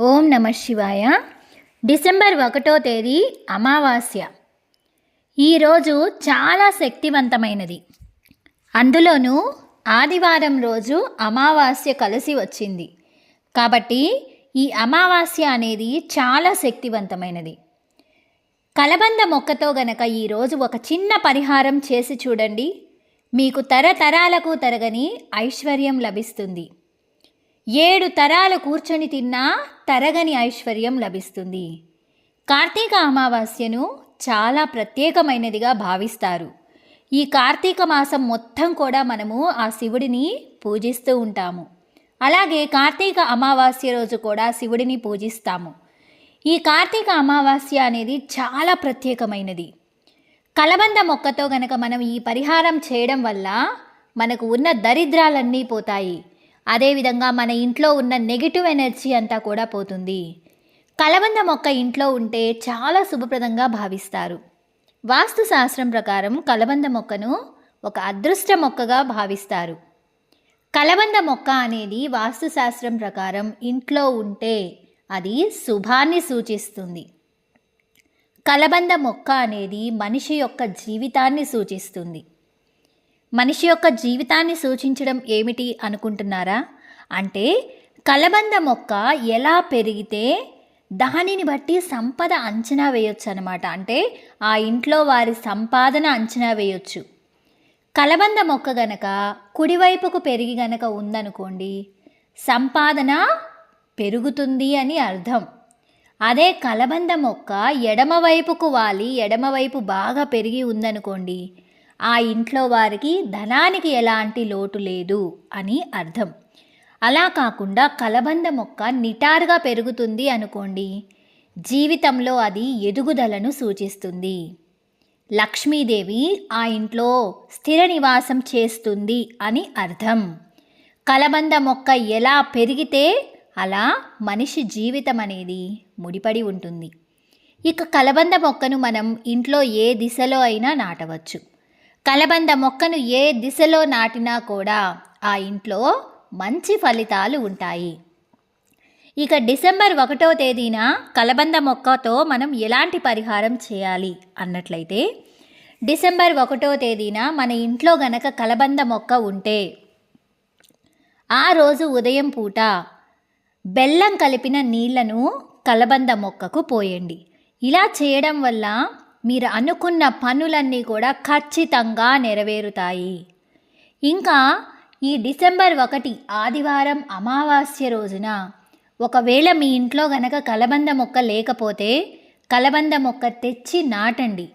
ఓం నమ శివాయ. డిసెంబర్ ఒకటో తేదీ అమావాస్య. ఈరోజు చాలా శక్తివంతమైనది. అందులోనూ ఆదివారం రోజు అమావాస్య కలిసి వచ్చింది. కాబట్టి ఈ అమావాస్య అనేది చాలా శక్తివంతమైనది. కలబంద మొక్కతో గనక ఈరోజు ఒక చిన్న పరిహారం చేసి చూడండి. మీకు తరతరాలకు తరగని ఐశ్వర్యం లభిస్తుంది. ఏడు తరాలు కూర్చొని తిన్నా తరగని ఐశ్వర్యం లభిస్తుంది. కార్తీక అమావాస్యను చాలా ప్రత్యేకమైనదిగా భావిస్తారు. ఈ కార్తీక మాసం మొత్తం కూడా మనము ఆ శివుడిని పూజిస్తూ ఉంటాము. అలాగే కార్తీక అమావాస్య రోజు కూడా శివుడిని పూజిస్తాము. ఈ కార్తీక అమావాస్య అనేది చాలా ప్రత్యేకమైనది. కలబంద మొక్కతో గనక మనం ఈ పరిహారం చేయడం వల్ల మనకు ఉన్న దరిద్రాలన్నీ పోతాయి. అదేవిధంగా మన ఇంట్లో ఉన్న నెగిటివ్ ఎనర్జీ అంతా కూడా పోతుంది. కలబంద మొక్క ఇంట్లో ఉంటే చాలా శుభప్రదంగా భావిస్తారు. వాస్తు శాస్త్రం ప్రకారం కలబంద మొక్కను ఒక అదృష్ట మొక్కగా భావిస్తారు. కలబంద మొక్క అనేది వాస్తుశాస్త్రం ప్రకారం ఇంట్లో ఉంటే అది శుభాన్ని సూచిస్తుంది. కలబంద మొక్క అనేది మనిషి యొక్క జీవితాన్ని సూచిస్తుంది. మనిషి యొక్క జీవితాన్ని సూచించడం ఏమిటి అనుకుంటున్నారా? అంటే కలబంద మొక్క ఎలా పెరిగితే దానిని బట్టి సంపద అంచనా వేయొచ్చు అనమాట అంటే ఆ ఇంట్లో వారి సంపాదన అంచనా వేయొచ్చు. కలబంద మొక్క గనక కుడివైపుకు పెరిగి గనక ఉందనుకోండి సంపాదన పెరుగుతుంది అని అర్థం. అదే కలబంద మొక్క ఎడమవైపుకు వాలి ఎడమవైపు బాగా పెరిగి ఉందనుకోండి ఆ ఇంట్లో వారికి ధనానికి ఎలాంటి లోటు లేదు అని అర్థం. అలా కాకుండా కలబంద మొక్క నిటారుగా పెరుగుతుంది అనుకోండి జీవితంలో అది ఎదుగుదలను సూచిస్తుంది. లక్ష్మీదేవి ఆ ఇంట్లో స్థిర నివాసం చేస్తుంది అని అర్థం. కలబంద మొక్క ఎలా పెరిగితే అలా మనిషి జీవితం అనేది ముడిపడి ఉంటుంది. ఇక కలబంద మొక్కను మనం ఇంట్లో ఏ దిశలో అయినా నాటవచ్చు. కలబంద మొక్కను ఏ దిశలో నాటినా కూడా ఆ ఇంట్లో మంచి ఫలితాలు ఉంటాయి. ఇక డిసెంబర్ ఒకటో తేదీన కలబంద మొక్కతో మనం ఎలాంటి పరిహారం చేయాలి అన్నట్లయితే డిసెంబర్ ఒకటో తేదీన మన ఇంట్లో గనక కలబంద మొక్క ఉంటే ఆ రోజు ఉదయం పూట బెల్లం కలిపిన నీళ్ళను కలబంద మొక్కకు పోయండి. ఇలా చేయడం వల్ల మీరు అనుకున్న పనులన్నీ కూడా ఖచ్చితంగా నెరవేరుతాయి. ఇంకా ఈ డిసెంబర్ ఒకటి ఆదివారం అమావాస్య రోజున ఒకవేళ మీ ఇంట్లో గనక కలబంద మొక్క లేకపోతే కలబంద మొక్క తెచ్చి నాటండి.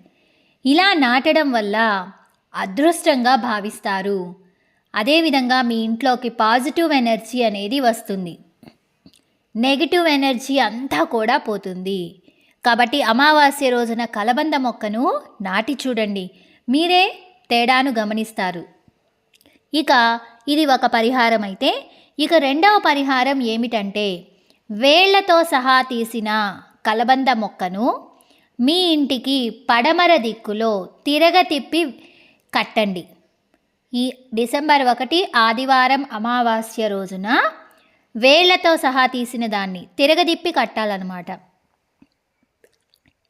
ఇలా నాటడం వల్ల అదృష్టంగా భావిస్తారు. అదేవిధంగా మీ ఇంట్లోకి పాజిటివ్ ఎనర్జీ అనేది వస్తుంది. నెగిటివ్ ఎనర్జీ అంతా కూడా పోతుంది. కాబట్టి అమావాస్య రోజున కలబంద మొక్కను నాటి చూడండి. మీరే తేడాను గమనిస్తారు. ఇక ఇది ఒక పరిహారం అయితే ఇక రెండవ పరిహారం ఏమిటంటే వేళ్ళతో సహా తీసిన కలబంద మొక్కను మీ ఇంటికి పడమర దిక్కులో తిరగతిప్పి కట్టండి. ఈ డిసెంబర్ ఒకటి ఆదివారం అమావాస్య రోజున వేళ్ళతో సహా తీసిన దాన్ని తిరగదిప్పి కట్టాలన్నమాట.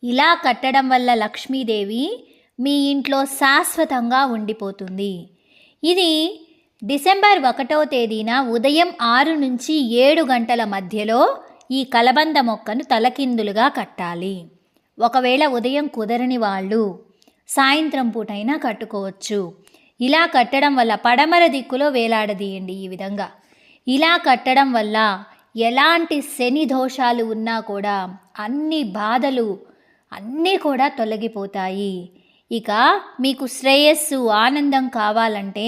ఇలా కట్టడం వల్ల లక్ష్మీదేవి మీ ఇంట్లో శాశ్వతంగా ఉండిపోతుంది. ఇది డిసెంబర్ ఒకటో తేదీన ఉదయం ఆరు నుంచి ఏడు గంటల మధ్యలో ఈ కలబంద మొక్కను తలకిందులుగా కట్టాలి. ఒకవేళ ఉదయం కుదరని వాళ్ళు సాయంత్రం పూటైనా కట్టుకోవచ్చు. ఇలా కట్టడం వల్ల పడమర దిక్కులో వేలాడదీయండి ఈ విధంగా. ఇలా కట్టడం వల్ల ఎలాంటి శని దోషాలు ఉన్నా కూడా అన్ని బాధలు అన్నీ కూడా తొలగిపోతాయి. ఇక మీకు శ్రేయస్సు ఆనందం కావాలంటే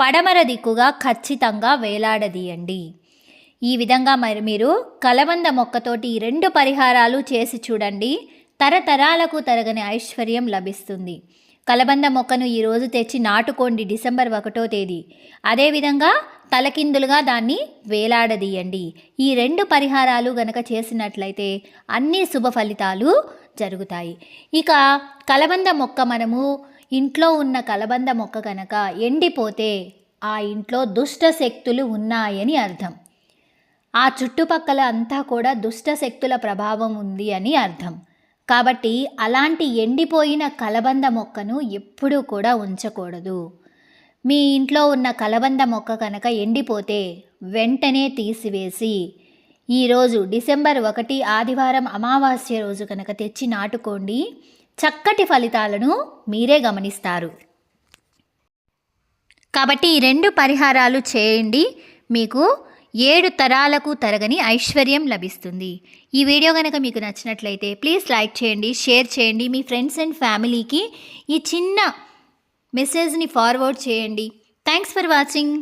పడమర దిక్కుగా ఖచ్చితంగా వేలాడదీయండి. ఈ విధంగా మరి మీరు కలబంద మొక్కతోటి ఈ రెండు పరిహారాలు చేసి చూడండి. తరతరాలకు తరగని ఐశ్వర్యం లభిస్తుంది. కలబంద మొక్కను ఈరోజు తెచ్చి నాటుకోండి డిసెంబర్ ఒకటో తేదీ. అదేవిధంగా తలకిందులుగా దాన్ని వేలాడదీయండి. ఈ రెండు పరిహారాలు గనక చేసినట్లయితే అన్ని శుభ ఫలితాలు జరుగుతాయి. ఇక కలబంద మొక్క మనము ఇంట్లో ఉన్న కలబంద మొక్క కనుక ఎండిపోతే ఆ ఇంట్లో దుష్ట శక్తులు ఉన్నాయని అర్థం. ఆ చుట్టుపక్కల అంతా కూడా దుష్ట శక్తుల ప్రభావం ఉంది అని అర్థం. కాబట్టి అలాంటి ఎండిపోయిన కలబంద మొక్కను ఎప్పుడూ కూడా ఉంచకూడదు. మీ ఇంట్లో ఉన్న కలబంద మొక్క కనుక ఎండిపోతే వెంటనే తీసివేసి ఈరోజు డిసెంబర్ ఒకటి ఆదివారం అమావాస్య రోజు కనుక తెచ్చి నాటుకోండి. చక్కటి ఫలితాలను మీరే గమనిస్తారు. కాబట్టి ఈ రెండు పరిహారాలు చేయండి. మీకు ఏడు తరాలకు తరగని ఐశ్వర్యం లభిస్తుంది. ఈ వీడియో కనుక మీకు నచ్చినట్లయితే ప్లీజ్ లైక్ చేయండి షేర్ చేయండి. మీ ఫ్రెండ్స్ అండ్ ఫ్యామిలీకి ఈ చిన్న మెసేజ్ని ఫార్వర్డ్ చేయండి. Thanks for watching.